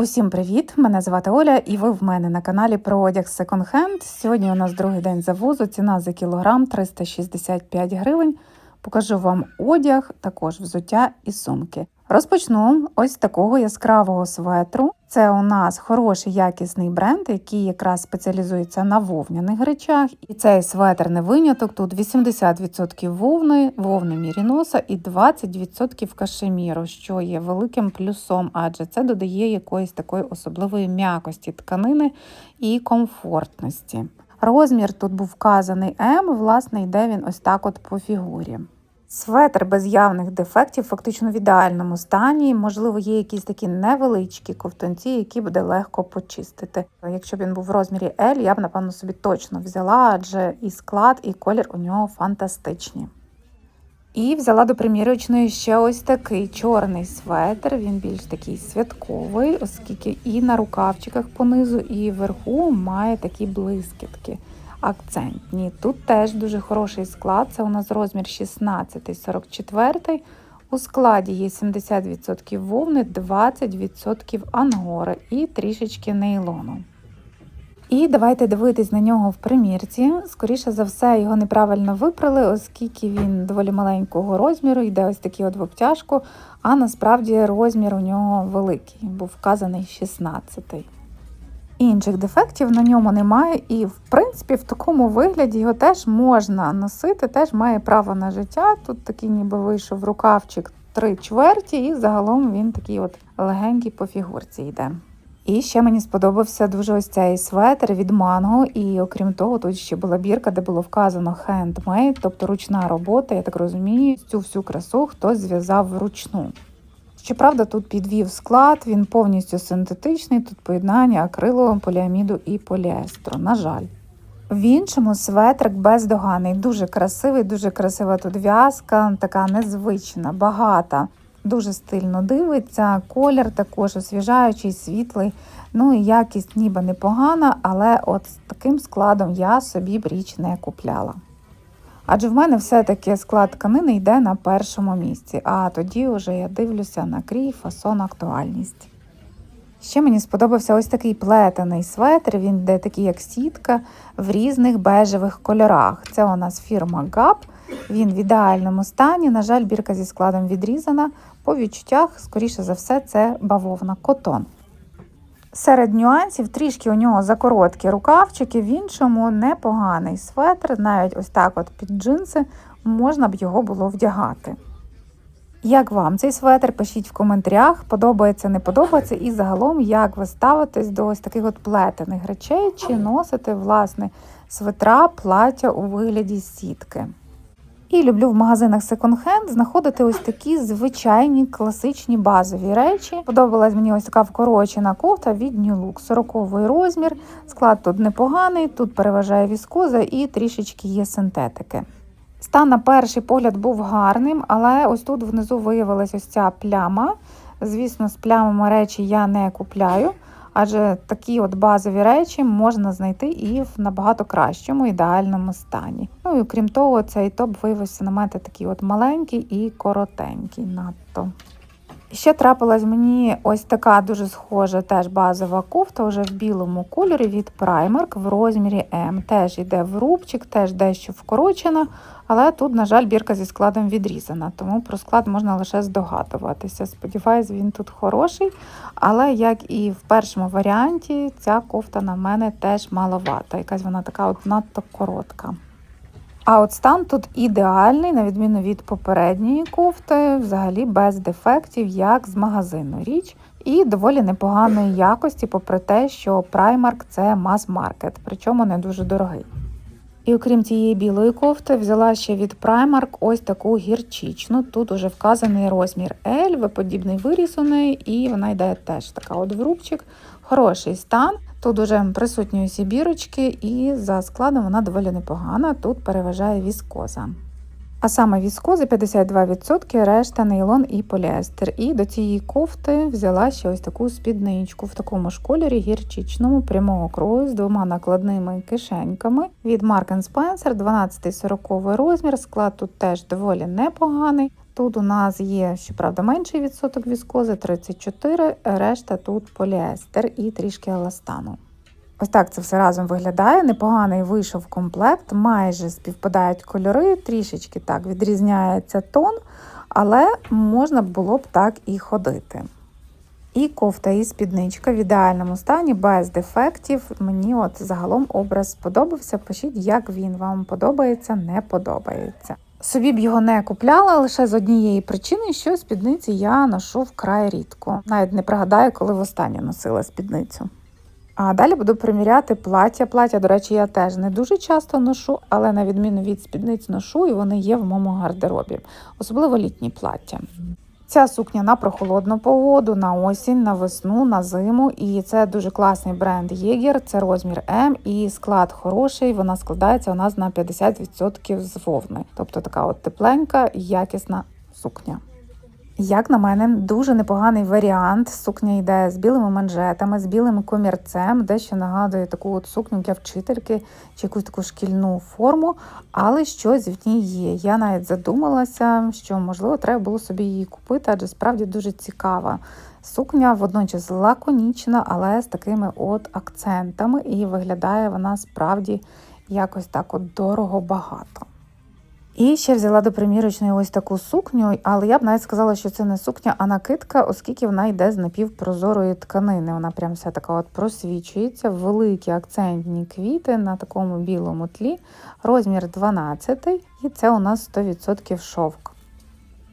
Усім привіт! Мене звати Оля, і ви в мене на каналі про одяг Hand. Сьогодні у нас другий день завозу. Ціна за кілограм 365 гривень. Покажу вам одяг, також взуття і сумки. Розпочну ось з такого яскравого светру. Це у нас хороший якісний бренд, який якраз спеціалізується на вовняних речах. І цей светр не виняток. Тут 80% вовни, вовни міріноса і 20% кашеміру, що є великим плюсом, адже це додає якоїсь такої особливої м'якості тканини і комфортності. Розмір тут був вказаний М, власне, йде він ось так от по фігурі. Светр без явних дефектів, фактично в ідеальному стані. Можливо, є якісь такі невеличкі ковтунці, які буде легко почистити. Якщо б він був в розмірі L, я б, напевно, собі точно взяла, адже і склад, і колір у нього фантастичні. І взяла до примірочної ще ось такий чорний светр. Він більш такий святковий, оскільки і на рукавчиках понизу, і вверху має такі блискітки акцентні. Тут теж дуже хороший склад. Це у нас розмір 16-44. У складі є 70% вовни, 20% ангори і трішечки нейлону. І давайте дивитись на нього в примірці. Скоріше за все, його неправильно випрали, оскільки він доволі маленького розміру, йде ось такий от в обтяжку, а насправді розмір у нього великий, був вказаний 16-й. Інших дефектів на ньому немає, і, в принципі, в такому вигляді його теж можна носити, теж має право на життя. Тут такий ніби вийшов рукавчик три чверті, і загалом він такий от легенький по фігурці йде. І ще мені сподобався дуже ось цей светр від манго, і окрім того, тут ще була бірка, де було вказано handmade, тобто ручна робота, я так розумію, цю всю красу хтось зв'язав вручну. Щоправда, тут підвів склад, він повністю синтетичний, тут поєднання акрилового поліаміду і поліестру, на жаль. В іншому светрик бездоганий, дуже красивий, дуже красива тут в'язка, така незвична, багата, дуже стильно дивиться. Колір також освіжаючий, світлий. Ну і якість ніби непогана, але от з таким складом я собі б річ не купляла. Адже в мене все-таки склад тканини йде на першому місці, а тоді вже я дивлюся на крій, фасон, актуальність. Ще мені сподобався ось такий плетений светр, він йде такий, як сітка, в різних бежевих кольорах. Це у нас фірма GAP, він в ідеальному стані. На жаль, бірка зі складом відрізана. По відчуттях, скоріше за все, це бавовна котон. Серед нюансів трішки у нього закороткі рукавчики, в іншому непоганий светр, навіть ось так от під джинси можна б його було вдягати. Як вам цей светр? Пишіть в коментарях, подобається, не подобається, і загалом, як ви ставитесь до ось таких от плетених речей, чи носите, власне, светра, плаття у вигляді сітки. І люблю в магазинах секонд-хенд знаходити ось такі звичайні класичні базові речі. Подобалась мені ось така вкорочена кофта від New Look, 40 розмір. Склад тут непоганий, тут переважає віскоза і трішечки є синтетики. Стан на перший погляд був гарним, але ось тут внизу виявилася ось ця пляма. Звісно, з плямами речі я не купляю. Адже такі от базові речі можна знайти і в набагато кращому ідеальному стані. Ну і крім того, цей топ виявився на мене такий от маленький і коротенький надто. Ще трапилась мені ось така дуже схожа теж базова кофта, вже в білому кольорі від Primark в розмірі М. Теж йде в рубчик, теж дещо вкорочена, але тут, на жаль, бірка зі складом відрізана, тому про склад можна лише здогадуватися. Сподіваюсь, він тут хороший. Але як і в першому варіанті, ця кофта на мене теж маловата. Якась вона така от надто коротка. А от стан тут ідеальний, на відміну від попередньої кофти, взагалі без дефектів, як з магазину річ, і доволі непоганої якості, попри те, що Primark – це мас-маркет, причому не дуже дорогий. І окрім цієї білої кофти, взяла ще від Primark ось таку гірчичну. Тут уже вказаний розмір L, виподібний виріс у неї, і вона йде теж така от в рубчик. Хороший стан. Тут уже присутні усі бірочки, і за складом вона доволі непогана. Тут переважає віскоза. А саме віскози 52%, решта нейлон і поліестер. І до цієї кофти взяла ще ось таку спідничку в такому ж кольорі гірчичному прямого крою з двома накладними кишеньками від Mark Spencer 12-40 розмір. Склад тут теж доволі непоганий. Тут у нас є, щоправда, менший відсоток віскози 34, решта тут поліестер і трішки еластану. Ось так це все разом виглядає. Непоганий вийшов комплект, майже співпадають кольори, трішечки так відрізняється тон, але можна було б так і ходити. І кофта, і спідничка в ідеальному стані, без дефектів. Мені от загалом образ сподобався. Пишіть, як він вам подобається, не подобається. Собі б його не купляла лише з однієї причини, що спідниці я ношу вкрай рідко. Навіть не пригадаю, коли востаннє носила спідницю. А далі буду приміряти плаття. Плаття, до речі, я теж не дуже часто ношу, але на відміну від спідниць ношу, і вони є в моєму гардеробі, особливо літні плаття. Ця сукня на прохолодну погоду, на осінь, на весну, на зиму. І це дуже класний бренд Єгер. Це розмір М і склад хороший. Вона складається у нас на 50% з вовни. Тобто така от тепленька, якісна сукня. Як на мене, дуже непоганий варіант. Сукня йде з білими манжетами, з білим комірцем, дещо нагадує таку от сукню для вчительки чи якусь таку шкільну форму, але щось в ній є. Я навіть задумалася, що можливо треба було собі її купити, адже справді дуже цікава. Сукня водночас лаконічна, але з такими от акцентами, і виглядає вона справді якось так от дорого багато. І ще взяла до примірочної ось таку сукню, але я б навіть сказала, що це не сукня, а накидка, оскільки вона йде з напівпрозорої тканини. Вона прям вся така от просвічується, великі акцентні квіти на такому білому тлі, розмір 12, і це у нас 100% шовк.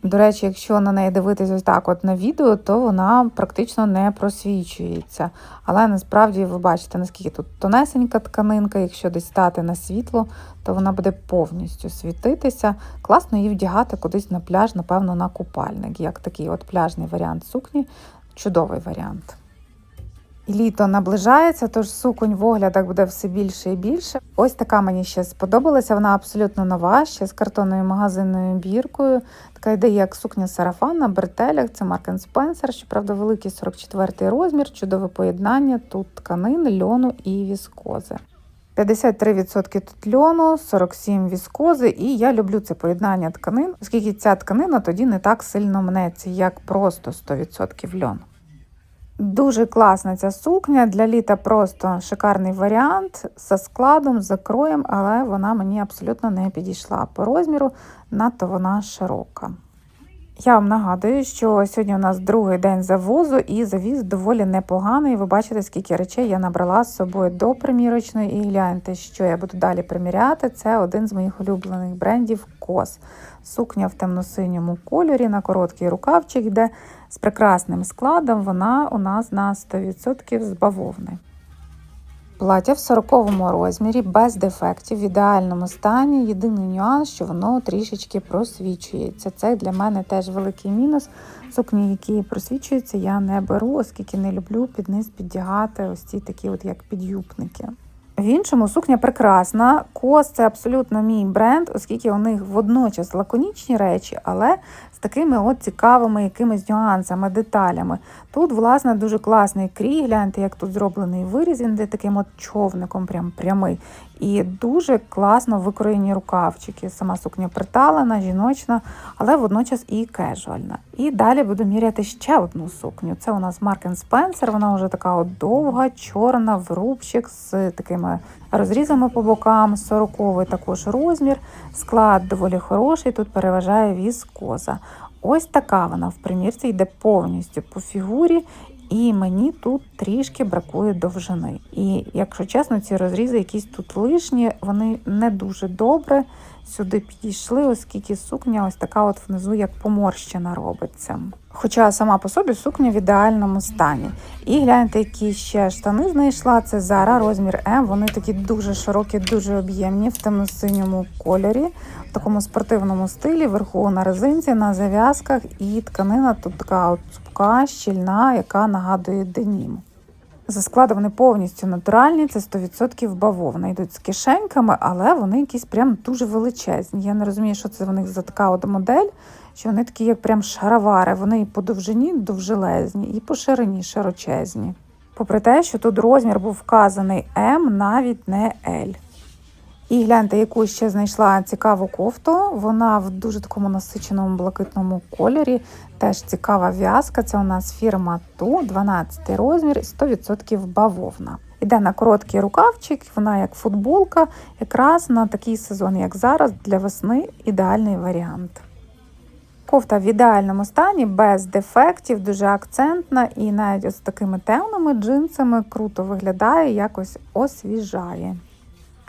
До речі, якщо на неї дивитись ось так от на відео, то вона практично не просвічується. Але насправді ви бачите, наскільки тут тонесенька тканинка, якщо десь стати на світло, то вона буде повністю світитися. Класно її вдягати кудись на пляж, напевно, на купальник. Як такий от пляжний варіант сукні, чудовий варіант. Літо наближається, тож суконь в оглядах буде все більше і більше. Ось така мені ще сподобалася. Вона абсолютно нова, ще з картонною магазинною біркою. Така йде як сукня сарафан на бретелях. Це Марк Спенсер. Щоправда, великий 44 розмір, чудове поєднання. Тут тканин, льону і віскози. 53% тут льону, 47% віскози, і я люблю це поєднання тканин, оскільки ця тканина тоді не так сильно мнеться, як просто 100% льон. Дуже класна ця сукня. Для літа просто шикарний варіант за складом, за кроєм, але вона мені абсолютно не підійшла по розміру, надто вона широка. Я вам нагадую, що сьогодні у нас другий день завозу і завіз доволі непоганий. Ви бачите, скільки речей я набрала з собою до примірочної, і гляньте, що я буду далі приміряти. Це один з моїх улюблених брендів Кос. Сукня в темно-синьому кольорі на короткий рукавчик йде з прекрасним складом. Вона у нас на 100% з бавовни. Плаття в 40 розмірі, без дефектів, в ідеальному стані. Єдиний нюанс, що воно трішечки просвічується. Це для мене теж великий мінус. Сукні, які просвічуються, я не беру, оскільки не люблю під низ піддягати ось ці такі, от як підюбники. В іншому сукня прекрасна. Кос це абсолютно мій бренд, оскільки у них водночас лаконічні речі, але з такими от цікавими якимись нюансами, деталями. Тут, власне, дуже класний крій. Гляньте, як тут зроблений виріз, він де таким от човником, прям прямий. І дуже класно викроєні рукавчики. Сама сукня приталена, жіночна, але водночас і кежуальна. І далі буду міряти ще одну сукню. Це у нас Mark Spencer, Вона вже така от довга, чорна, в рубчик з такими розрізами по бокам, 40-й також розмір. Склад доволі хороший. Тут переважає віскоза. Ось така вона в примірці йде повністю по фігурі. І мені тут трішки бракує довжини. І, якщо чесно, ці розрізи якісь тут лишні, вони не дуже добре сюди підійшли, оскільки сукня ось така от внизу, як поморщена робиться. Хоча сама по собі сукня в ідеальному стані. І гляньте, які ще штани знайшла. Це Zara, розмір М. Вони такі дуже широкі, дуже об'ємні в темно-синьому кольорі, в такому спортивному стилі, вверху на резинці, на зав'язках, і тканина тут така от цупка, щільна, яка нагадує денім. За складом вони повністю натуральні, це 100% бавовна. Йдуть з кишеньками, але вони якісь прям дуже величезні. Я не розумію, що це в них за така от модель, що вони такі, як прям шаровари. Вони і по довжині довжелезні, і по ширині широчезні. Попри те, що тут розмір був вказаний М, навіть не L. І гляньте, яку ще знайшла цікаву кофту. Вона в дуже такому насиченому блакитному кольорі. Теж цікава в'язка. Це у нас фірма Ту, 12 розмір, 100% бавовна. Іде на короткий рукавчик, вона як футболка, якраз на такий сезон, як зараз, для весни ідеальний варіант. Кофта в ідеальному стані, без дефектів, дуже акцентна і навіть ось такими темними джинсами круто виглядає, якось освіжає.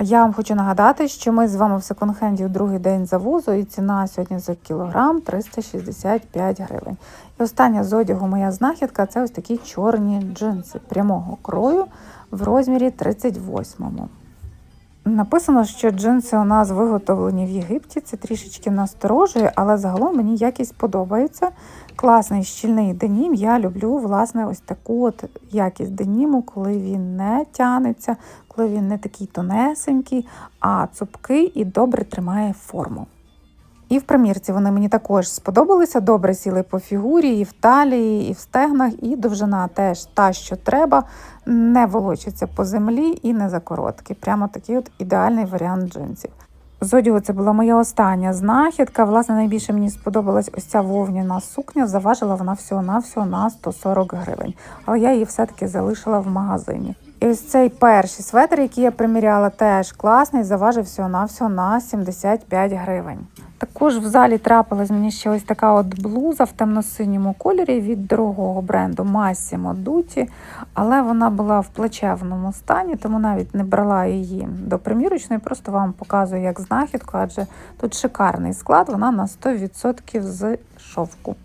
Я вам хочу нагадати, що ми з вами в секонд-хенді другий день завозу, і ціна сьогодні за кілограм 365 гривень. І остання з одягу моя знахідка це ось такі чорні джинси прямого крою в розмірі 38-му. Написано, що джинси у нас виготовлені в Єгипті. Це трішечки насторожує, але загалом мені якість подобається. Класний щільний денім. Я люблю власне ось таку от якість деніму, коли він не тянеться, коли він не такий тонесенький, а цупкий і добре тримає форму. І в примірці вони мені також сподобалися, добре сіли по фігурі, і в талії, і в стегнах, і довжина теж та, що треба, не волочиться по землі і не закороткі. Прямо такий от ідеальний варіант джинсів. З одягу це була моя остання знахідка. Власне, найбільше мені сподобалась ось ця вовняна сукня. Заважила вона всього-навсього на 140 гривень. Але я її все-таки залишила в магазині. І ось цей перший светр, який я приміряла, теж класний, заважив всього-навсього на 75 гривень. Також в залі трапилась мені ще ось така от блуза в темно-синьому кольорі від дорогого бренду Massimo Dutti, але вона була в плачевному стані, тому навіть не брала її до примірочної, просто вам показую як знахідку, адже тут шикарний склад, вона на 100% з шовку.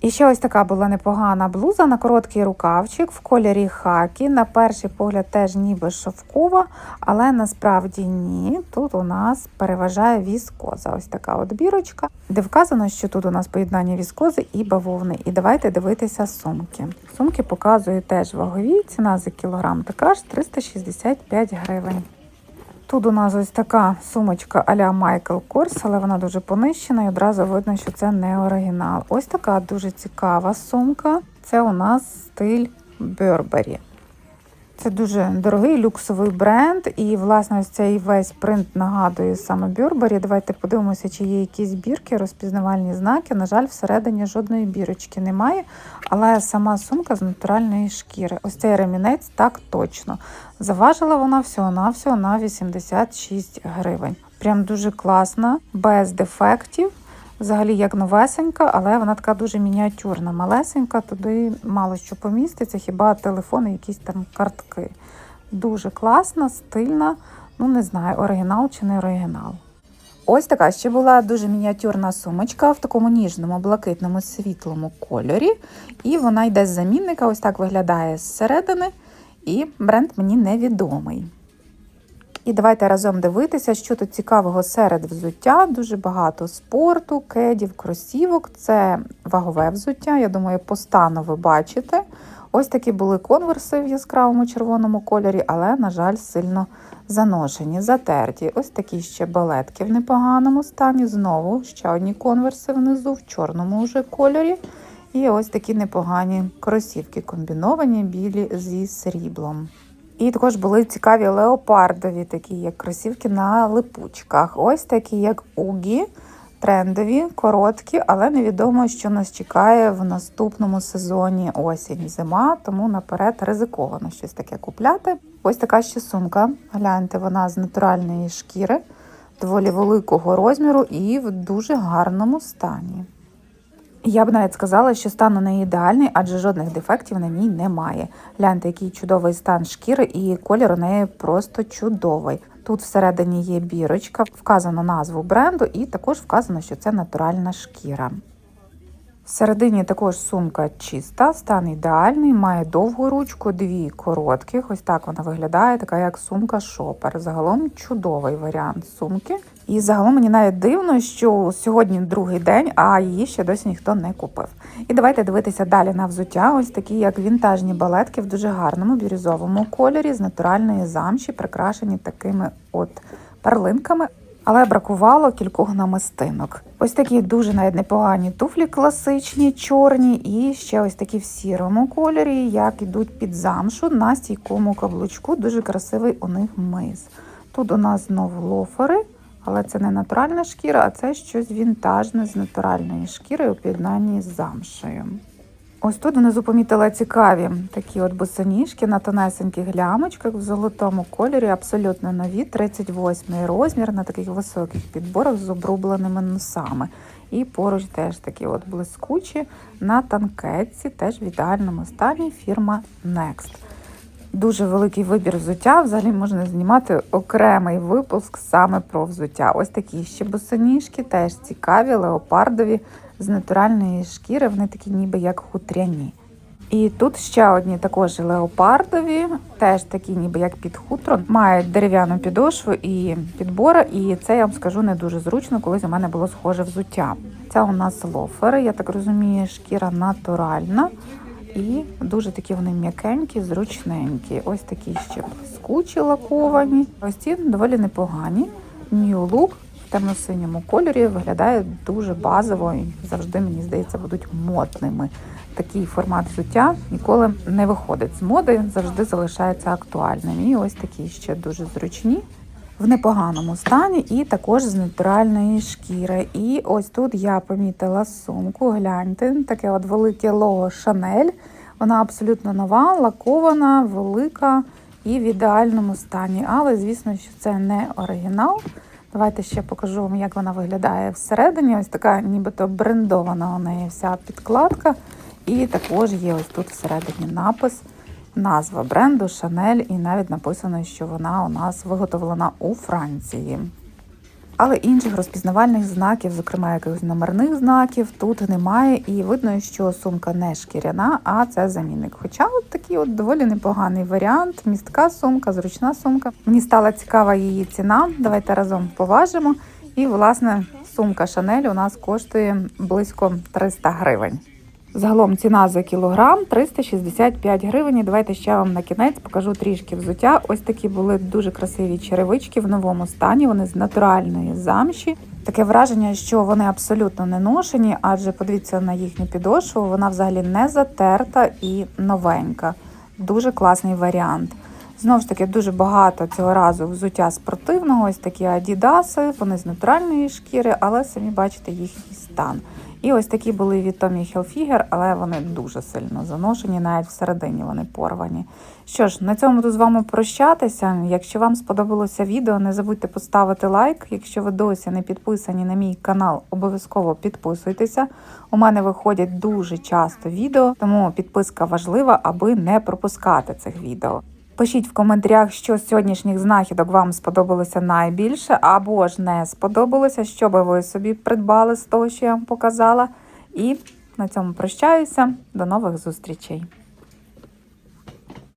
І ще ось така була непогана блуза на короткий рукавчик в кольорі хакі. На перший погляд теж ніби шовкова, але насправді ні. Тут у нас переважає віскоза. Ось така от бірочка, де вказано, що тут у нас поєднання віскози і бавовни. І давайте дивитися сумки. Сумки показую теж вагові. Ціна за кілограм така ж 365 гривень. Тут у нас ось така сумочка а-ля Michael Kors, але вона дуже понищена і одразу видно, що це не оригінал. Ось така дуже цікава сумка. Це у нас стиль Burberry. Це дуже дорогий люксовий бренд, і, власне, ось цей весь принт нагадує саме Burberry. Давайте подивимося, чи є якісь бірки, розпізнавальні знаки. На жаль, всередині жодної бірочки немає, але сама сумка з натуральної шкіри. Ось цей ремінець так точно. Заважила вона всього-навсього на 86 гривень. Прям дуже класна, без дефектів. Взагалі як новесенька, але вона така дуже мініатюрна, малесенька, туди мало що поміститься, хіба телефони, якісь там картки. Дуже класна, стильна, ну не знаю, оригінал чи не оригінал. Ось така ще була дуже мініатюрна сумочка в такому ніжному, блакитному, світлому кольорі. І вона йде з замінника, ось так виглядає зсередини. І бренд мені невідомий. І давайте разом дивитися, що тут цікавого серед взуття. Дуже багато спорту, кедів, кросівок. Це вагове взуття. Я думаю, по стану ви бачите. Ось такі були конверси в яскравому червоному кольорі, але, на жаль, сильно заношені, затерті. Ось такі ще балетки в непоганому стані. Знову ще одні конверси внизу, в чорному вже кольорі. І ось такі непогані кросівки, комбіновані білі зі сріблом. І також були цікаві леопардові, такі як кросівки на липучках. Ось такі, як угі, трендові, короткі, але невідомо, що нас чекає в наступному сезоні осінь, зима, тому наперед ризиковано щось таке купляти. Ось така ще сумка. Гляньте, вона з натуральної шкіри, доволі великого розміру і в дуже гарному стані. Я б навіть сказала, що стан у неї ідеальний, адже жодних дефектів на ній немає. Гляньте, який чудовий стан шкіри, і колір у неї просто чудовий. Тут всередині є бірочка, вказано назву бренду, і також вказано, що це натуральна шкіра. Всередині також сумка чиста, стан ідеальний, має довгу ручку, дві коротких. Ось так вона виглядає, така як сумка шопер. Загалом чудовий варіант сумки. І загалом мені навіть дивно, що сьогодні другий день, а її ще досі ніхто не купив. І давайте дивитися далі на взуття. Ось такі, як вінтажні балетки в дуже гарному бірюзовому кольорі з натуральної замші, прикрашені такими от перлинками. Але бракувало кількох намистинок. Ось такі дуже навіть непогані туфлі класичні, чорні, і ще ось такі в сірому кольорі, як ідуть під замшу на стійкому каблучку. Дуже красивий у них мис. Тут у нас знову лофери, але це не натуральна шкіра, а це щось вінтажне з натуральної шкіри у поєднанні з замшею. Ось тут внизу помітила цікаві такі от босоніжки на тонесеньких глямочках в золотому кольорі, абсолютно нові, 38 розмір на таких високих підборах з обрубленими носами. І поруч теж такі от блискучі на танкетці, теж в ідеальному стані фірма Next. Дуже великий вибір взуття. Взагалі можна знімати окремий випуск саме про взуття. Ось такі ще босоніжки, теж цікаві, леопардові з натуральної шкіри. Вони такі, ніби як хутряні. І тут ще одні також леопардові, теж такі, ніби як під хутро, мають дерев'яну підошву і підбори. І це я вам скажу не дуже зручно, колись у мене було схоже взуття. Це у нас лофери, я так розумію, шкіра натуральна. І дуже такі вони м'якенькі, зручненькі. Ось такі ще блискучі лаковані. Ось ці доволі непогані. New Look в темно-синьому кольорі виглядає дуже базово і завжди, мені здається, будуть модними. Такий формат взуття ніколи не виходить з моди, завжди залишається актуальним. І ось такі ще дуже зручні. В непоганому стані і також з натуральної шкіри. І ось тут я помітила сумку. Гляньте, таке от велике лого Шанель. Вона абсолютно нова, лакована, велика і в ідеальному стані. Але, звісно, що це не оригінал. Давайте ще покажу вам, як вона виглядає всередині. Ось така нібито брендована у неї вся підкладка. І також є ось тут всередині напис, назва бренду Шанель, і навіть написано, що вона у нас виготовлена у Франції. Але інших розпізнавальних знаків, зокрема якихось номерних знаків, тут немає, і видно, що сумка не шкіряна, а це замінник. Хоча от такий от доволі непоганий варіант, містка сумка, зручна сумка. Мені стала цікава її ціна. Давайте разом поважимо. І, власне, сумка Шанель у нас коштує близько 300 гривень. Загалом ціна за кілограм 365 гривень. Давайте ще вам на кінець покажу трішки взуття. Ось такі були дуже красиві черевички в новому стані. Вони з натуральної замші. Таке враження, що вони абсолютно не ношені, адже подивіться на їхню підошву, вона взагалі не затерта і новенька. Дуже класний варіант. Знову ж таки, дуже багато цього разу взуття спортивного. Ось такі адідаси, вони з натуральної шкіри, але самі бачите їхній стан. І ось такі були від Tommy Hilfiger, але вони дуже сильно заношені, навіть всередині вони порвані. Що ж, на цьому буду з вами прощатися. Якщо вам сподобалося відео, не забудьте поставити лайк. Якщо ви досі не підписані на мій канал, обов'язково підписуйтеся. У мене виходять дуже часто відео, тому підписка важлива, аби не пропускати цих відео. Пишіть в коментарях, що з сьогоднішніх знахідок вам сподобалося найбільше, або ж не сподобалося, що би ви собі придбали з того, що я вам показала. І на цьому прощаюся. До нових зустрічей!